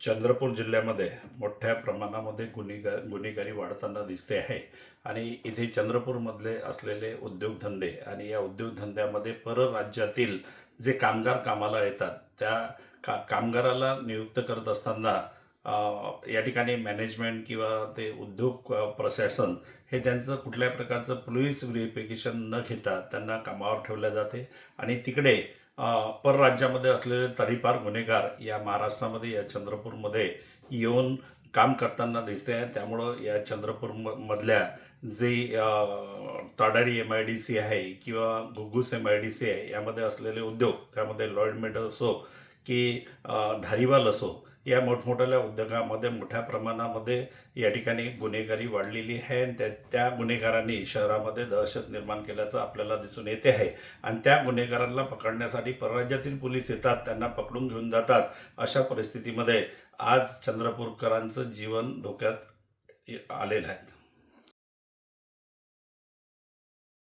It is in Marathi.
चंद्रपूर जिल्ह्यामध्ये मोठ्या प्रमाणामध्ये गुन्हेगार गुन्हेगारी वाढताना दिसते आहे. आणि इथे चंद्रपूरमधले असलेले उद्योगधंदे आणि या उद्योगधंद्यामध्ये परराज्यातील जे कामगार कामाला येतात त्या का कामगाराला नियुक्त करत असताना या ठिकाणी मॅनेजमेंट किंवा ते उद्योग प्रशासन हे त्यांचं कुठल्याही प्रकारचं पोलीस व्हेरिफिकेशन न घेता त्यांना कामावर ठेवल्या जाते. आणि तिकडे परराज्यामध्ये असलेले तडीपार गुन्हेगार या महाराष्ट्रामध्ये या चंद्रपूरमध्ये येऊन काम करताना दिसते आहे. त्यामुळं या चंद्रपूर म मधल्या जे ताडारी एम आय डी सी आहे किंवा Ghugus M I D C आहे यामध्ये असलेले उद्योग त्यामध्ये लॉइड मेट असो की धारीवाल असो या मोठमोठ्या उद्योगामध्ये मोठ्या प्रमाणामध्ये या ठिकाणी गुन्हेगारी वाढलेली आहे आणि त्या त्या गुन्हेगारांनी शहरामध्ये दहशत निर्माण केल्याचं आपल्याला दिसून येते आहे. आणि त्या गुन्हेगारांना पकडण्यासाठी परराज्यातील पोलीस येतात त्यांना पकडून घेऊन जातात अशा परिस्थितीमध्ये आज चंद्रपूरकरांचं जीवन धोक्यात आलेलं आहे.